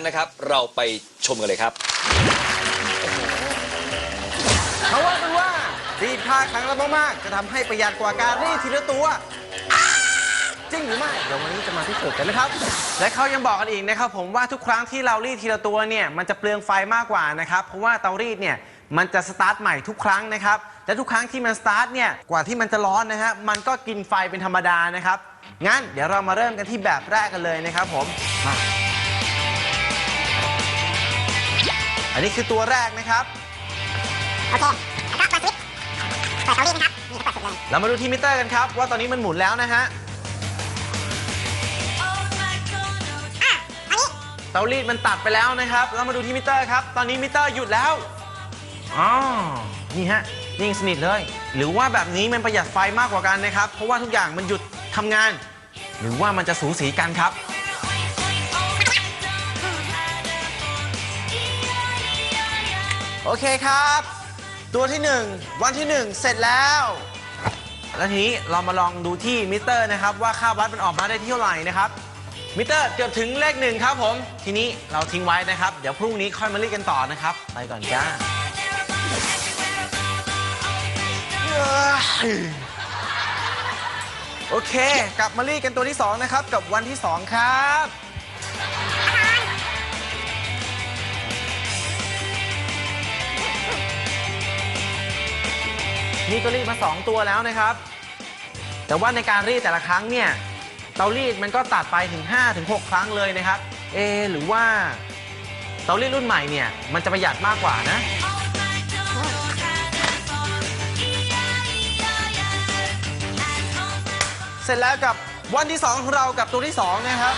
นะครับ เราไปชมกันเลยครับ เขาว่ากันว่ารีดผ้าครั้งละมากๆ จะทำให้ประหยัดกว่าการรีดทีละตัว จริงหรือไม่เดี๋ยววันนี้จะมาพิสูจน์กันนะครับ และเขายังบอกกันอีกนะครับผมว่าทุกครั้งที่เรารีดทีละตัวเนี่ยมันจะเปลืองไฟมากกว่านะครับ เพราะว่าเตารีดเนี่ยมันจะสตาร์ทใหม่ทุกครั้งนะครับ และทุกครั้งที่มันสตาร์ทเนี่ยกว่าที่มันจะร้อนนะฮะมันก็กินไฟเป็นธรรมดานะครับงั้นเดี๋ยวเรามาเริ่มกันที่แบบแรกกันเลยนะครับผมมา อันนี้คือตัวแรกนะครับ โอเค แล้วก็เปิดสวิตช์เปิดเตารีดนะครับ นี่ก็เปิดสุดเลย เรามาดูที่มิเตอร์กันครับ ว่าตอนนี้มันหมุนแล้วนะฮะ อะอันนี้ เตารีดมันตัดไปแล้วนะครับ เรามาดูที่มิเตอร์ครับ ตอนนี้มิเตอร์หยุดแล้ว อ๋อ นี่ฮะ นิ่งสนิทเลย หรือว่าแบบนี้มันประหยัดไฟมากกว่ากันนะครับ เพราะว่าทุกอย่างมันหยุดทำงาน หรือว่ามันจะสูสีกันครับ โอเคครับ ตัวที่1วันที่1เสร็จแล้ว แล้วทีนี้เรามาลองดูที่มิเตอร์นะครับ ว่าค่าวัดมันออกมาได้ที่เท่าไหร่นะครับมิเตอร์เกือบถึงเลขหนึ่งครับผม ทีนี้เราทิ้งไว้นะครับ เดี๋ยวพรุ่งนี้ค่อยมาเรีดกันต่อนะครับ ไปก่อนจ้าโอเค กลับมารีดกันตัวที่ 2 นะครับ กับวันที่ 2 ครับ นี่ก็รีดมา 2 ตัวแล้วนะครับ แต่ว่าในการรีดแต่ละครั้งเนี่ยเตารีดมันก็ตัดไปถึง5-6ครั้งเลยนะครับ เอ หรือว่าเตารีดรุ่นใหม่เนี่ยมันจะประหยัดมากกว่านะเสร็จแล้วกับวันที่ 2 ของเรากับตัวที่ 2 นะครับ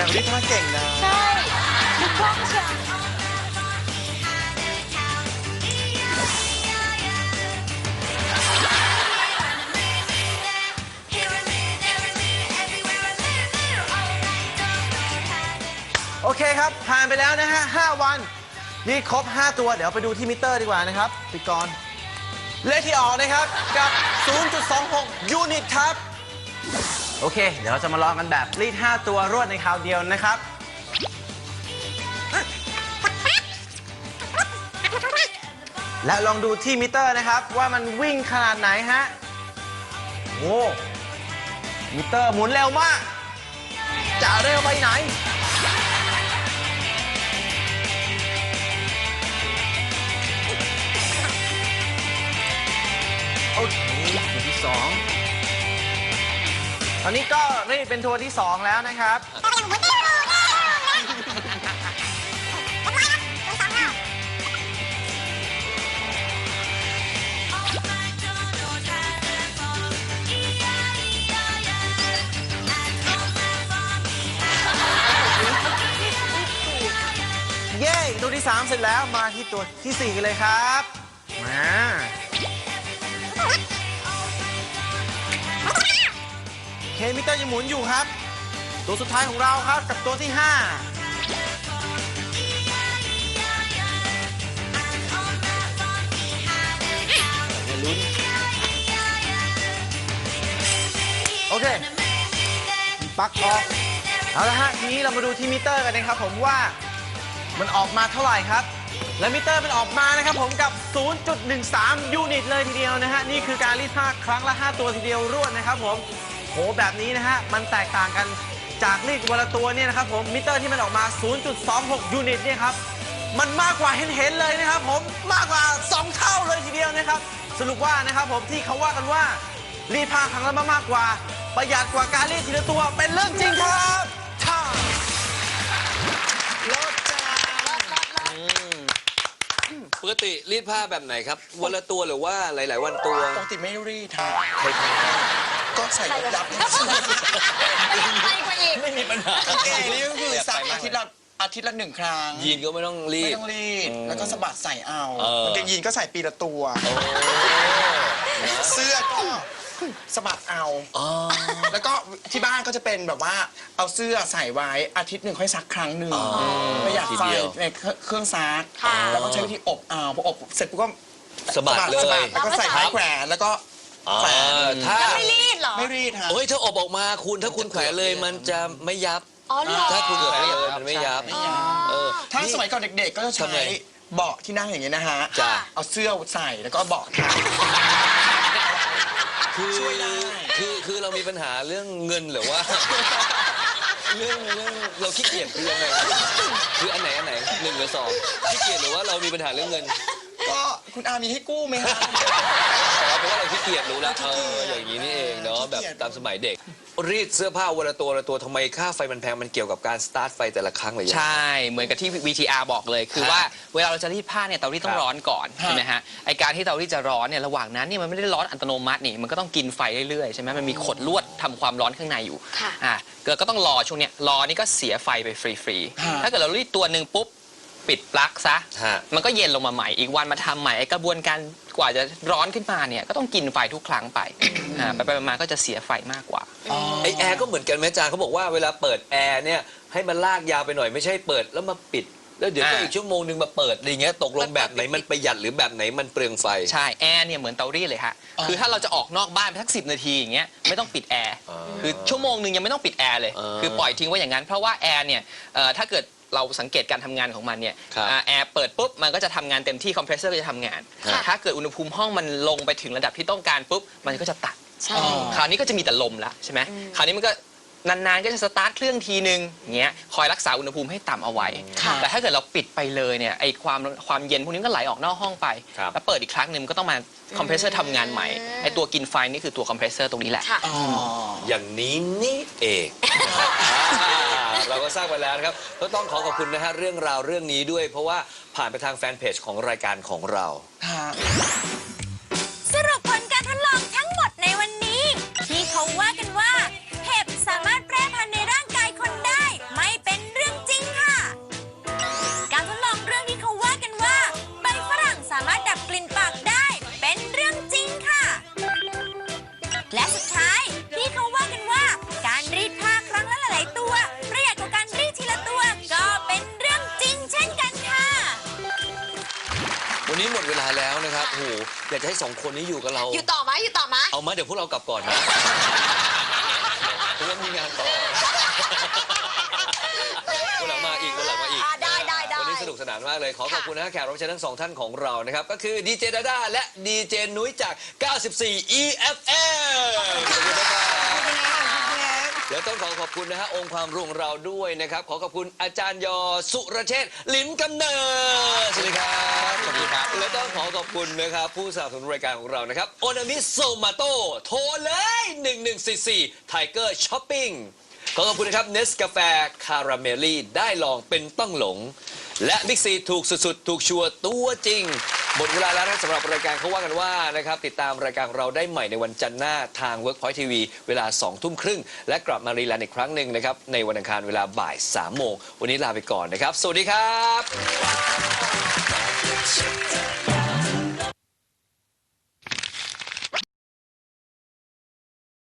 ดงว่ารีดผ้าเก่งนะ ใช่ดูกล้องเชียวโอเคครับ ผ่านไปแล้วนะฮะ 5 วัน นี่ครบ 5 ตัว เดี๋ยวไปดูที่มิเตอร์ดีกว่านะครับปิดก่อนเลขที่ออกนะครับ กับ 0.26 ยูนิตครับ โอเค เดี๋ยวเราจะมาลองกันแบบรีด 5 ตัวรวดในคราวเดียวนะครับ และลองดูที่มิเตอร์นะครับ ว่ามันวิ่งขนาดไหนฮะ โอ้มิเตอร์หมุนเร็วมาก จะเร็วไปไหนโอเคที่สอง ตอนนี้ก็รีดเป็นทัวร์ที่สองแล้วนะครับเยเรียบร้อยครับตัวสองแล้วเย้ ตัวที่ 3 เสร็จแล้วมาที่ตัวที่ 4 กันเลยครับ มา เคมิเตอร์ยังหมุนอยู่ครับ ตัวสุดท้ายของเราครับกับตัวที่5โอเคปลั๊กออกเอาละฮะทีนี้เรามาดูที่มิเตอร์กันนะครับผมว่ามันออกมาเท่าไหร่ครับ และมิเตอร์มันออกมานะครับผมกับ 0.13 ยูนิตเลยทีเดียวนะฮะนี่คือการรีดผ้าครั้งละ 5 ตัวทีเดียวรวดนะครับผม โหแบบนี้นะฮะ มันแตกต่างกันจากรีดวันละตัวเนี่ยนะครับผมมิเตอร์ที่มันออกมา 0.26 ยูนิตเนี่ยครับมันมากกว่าเห็นๆเลยนะครับผมมากกว่า 2 เท่าเลยทีเดียวนะครับ สรุปว่านะครับผมที่เขาว่ากันว่ารีดผ้าครั้งละมากกว่า ประหยัดกว่าการรีดทีละตัวเป็นเรื่องจริงครับ ปกติรีดผ้าแบบไหนครับ วันละตัวหรือว่าหลาย ๆ วันตัว ปกติไม่รีดฮะใครทก็ใส่ยับไปกว่าอีกำไม่มีปัญหากางเกงนี่ก็คือซักอาทิตย์ละอาทิตย์ละหนึ่งครั้งยีนก็ไม่ต้องรีไม่ด ต้องรีดอืมแล้วก็สะบัดใส่เอาเออ กางเกงยีนก็ใส่ปีละตัว เสื้อก็ สะบัดเอา อ๋อ แล้วก็ที่บ้านก็จะเป็นแบบว่าเอาเสื้อใส่ไว้อาทิตย์หนึ่งค่อยซักครั้งหนึ่งประหยัดทีไฟเดียว ในเครื่องซักค่ะ แล้วก็ใช้วิธีอบอ้าวพออบเสร็จปุ๊บก็สะบัดเลสะบัยดแล้วก็ใส่ไม้แขวนแล้วก็อ่าแขวนถ้าแล้วไม่รีดเหรอ ไม่รีดฮะ โอ้ยถ้าอบออกมาคุณถ้าคุณแขวนเลยมันจะไม่ยับ อ๋อเหรอ ถ้าคุณแขวนเลยมันไม่ยับไม่ยับเออ ถ้าสมัยก่อนเด็กๆ ก็จะทำไงใช้เบาะที่นั่งอย่างเงี้ยนะฮะ จ้ะ เอาเสื้อใส่แล้วก็เบาะทับ คือช่วยได้ คือคือเรามีปัญหาเรื่องเงินหรือว่า เรื่องเรื่องเราขี้เกียจคือยังไงคืออันไหนอันไหนหนึ่งหรือสองขี้เกียจหรือว่าเรามีปัญหาเรื่องเงิน ก็คุณอามีให้กู้ไหมคะ เพราะว่าเราขี้เกียจรู้ละขี้เอเกียจออย่างนี้นี่เองเนาะขี้แบบเกียจตามสมัยเด็ก รีดเสื้อผ้าวันละตัววันละตัวทำไมค่าไฟมันแพงมันเกี่ยวกับการสตาร์ทไฟแต่ละครั้งเลย ใช่ เหมือนกับที่ VTR บอกเลย คือครับว่าเวลาเราจะรีดผ้าเนี่ยเตารีดต้อครังบร้อนก่อนใช่ไหมฮะไอการที่เตารีดจะร้อนเนี่ยระหว่างนั้นเนี่ยมันไม่ได้ร้อนอัตโนมัตินี่มันก็ต้องกินไฟเรื่อยๆใช่ไหมมันมีขดลวดทำความร้อนข้างในอยู่ค่ะอะเกิดก็ต้องรอช่วงเนี้ยรอนี่ก็เสียไฟไปฟรีฮะๆถ้าเกิดเรารีดตัวหนึ่งปุ๊บ ปิดปลั๊กซะ ฮะ มันก็เย็นลงมาใหม่อีกวันมาทำใหม่ไอกระบวนการกว่าจะร้อนขึ้นมาเนี่ยก็ต้องกินไฟทุกครั้งไปอ่าไปๆมาๆก็จะเสียไฟมากกว่า ไอแอร์ก็เหมือนกันแม่จางเขาบอกว่าเวลาเปิดแอร์เนี่ยให้มันลากยาวไปหน่อยไม่ใช่เปิดแล้วมาปิด แล้วเดี๋ยวก็อ่า อีกชั่วโมงหนึ่งมาเปิดอะไรเงี้ยตกลงแบบไหนมันประหยัดหรือแบบไหนมันเปลืองไฟ ใช่แอร์เนี่ยเหมือนเตารีดเลยฮะคือถ้าเราจะออกนอกบ้านไปสักสินาทีอย่างเงี้ยไม่ต้องปิดแอร์อ๋อคือชั่วโมงหนึ่งยังไม่ต้องปิดแอร์เลยอ่าคือปล่อยทิ้งไว้อย่างนั้น เพราะว่าแอร์เนี่ยเอ่อถ้าเกิด เราสังเกตการทำงานของมันเนี่ยครับอ่าแอร์เปิดปุ๊บมันก็จะทำงานเต็มที่คอมเพรสเซอร์ก็จะทำงานค่ะถ้าเกิดอุณหภูมิห้องมันลงไปถึงระดับที่ต้องการปุ๊บมันก็จะตัด ใช่อ๋อคราวนี้ก็จะมีแต่ลมละใช่ไหมคราวนี้มันก็นานๆก็จะสตาร์ทเครื่องทีนึงอย่างเงี้ยคอยรักษาอุณหภูมิให้ต่ำเอาไว้ ค่ะ แต่ถ้าเกิดเราปิดไปเลยเนี่ยไอความความเย็นพวกนี้ก็ไหลออกนอกห้องไป ครับ แล้วเปิดอีกครั้งหนึ่งมันก็ต้องมาคอมเพรสเซอร์ทำงานใหม่ไอตัวกินไฟนี่คือตัวคอมเพรสเซอร์ตรงนี้แหละ ค่ะอ๋ออย่างนี้นี่เองอ่าเราก็ ทราบไปแล้วนะครับก็ต้องขอขอบคุณนะฮะเรื่องราวเรื่องนี้ด้วย เพราะว่าผ่านไปทางแฟนเพจของรายการของเราฮะ นะครับโอ้โหอยากจะให้สองคนนี้อยู่กับเรา อยู่ต่อไหมอยู่ต่อไหมเอามาเดี๋ยวพวกเรากลับก่อนนะเพราะว่ามีงานต่อวันหลังมาอีกวันหลังมาอีก อ่าได้ได้ได้ วันนี้สนุกสนานมากเลย ขอขอบคุณนะแขกรับเชิญทั้งสองท่านของเรานะครับ ก็คือดีเจดาด้าและดีเจนุ้ยจาก 94 EFM ขอบคุณนะครับ เดี๋ยวต้องขอขอบคุณนะฮะองค์ความรู้ของเราด้วยนะครับ ขอขอบคุณอาจารย์ยอสุรเชษฐ์ลิมกำเนิดสวัสดีครับสวัสดีครับและต้องขอขอบคุณนะครับผู้สนับสนุนรายการของเรานะครับโอนามิโซมาโตโทรเลย 1144 Tiger Shopping ขอขอบคุณนะครับเนสกาแฟคาราเมลลี่ได้ลองเป็นต้องหลง และบิ๊กซีถูกสุดๆ ถูกชัวร์ตัวจริง หมดเวลาแล้วนะสำหรับรายการเขาว่ากันว่านะครับติดตามรายการของเราได้ใหม่ในวันจันทร์หน้าทาง Workpoint TV เวลา2ทุ่มครึ่ง และกลับมารีลันอีกครั้งหนึ่งนะครับในวันอังคารเวลาบ่าย3โมงวันนี้ลาไปก่อนนะครับ สวัสดีครับ